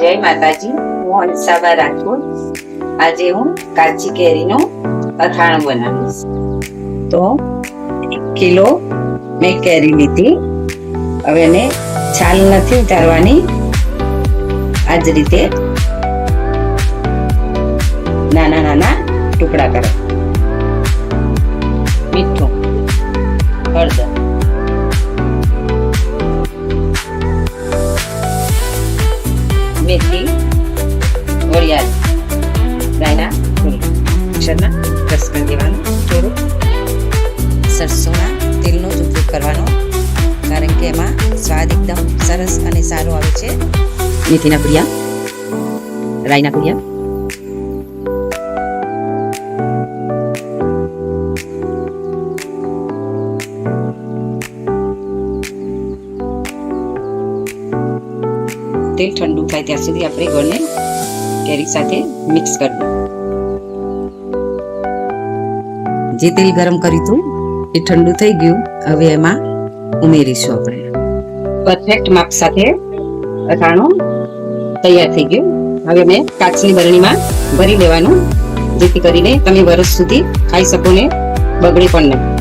જય માતાજી, હું હંસાબા રાજપૂત આજે હું કાચી કેરીનું અથાણું બનાવીશ. તો એક કિલો મેં કેરી લીધી. હવે એને છાલ નથી ઉતારવાની. આ જ રીતે નાના નાના ટુકડા કરો. મેથી વરિયાળ રાયના ફૂલ. મિક્સરના રસ કરી દેવાનું થોડું સરસોના તેલનો જ ઉપયોગ કરવાનો, કારણ કે એમાં સ્વાદ એકદમ સરસ અને સારો આવે છે. મેથીના પુડિયા રાયના પુડિયા. તેલ ઠંડુ થાય ત્યાં સુધી આપણે ગળને કેરી સાથે મિક્સ કરવું. જે તેલ ગરમ કર્યું હતું, એ ઠંડુ થઈ ગયું. હવે એમાં ઉમેરીશું આપણે. પરફેક્ટ માપ સાથે અથાણું તૈયાર થઈ ગયું. હવે મેં કાચની બરણીમાં ભરી લેવાનું જેથી કરીને તમે વરસ સુધી ખાઈ શકો ને બગડે પણ નહીં.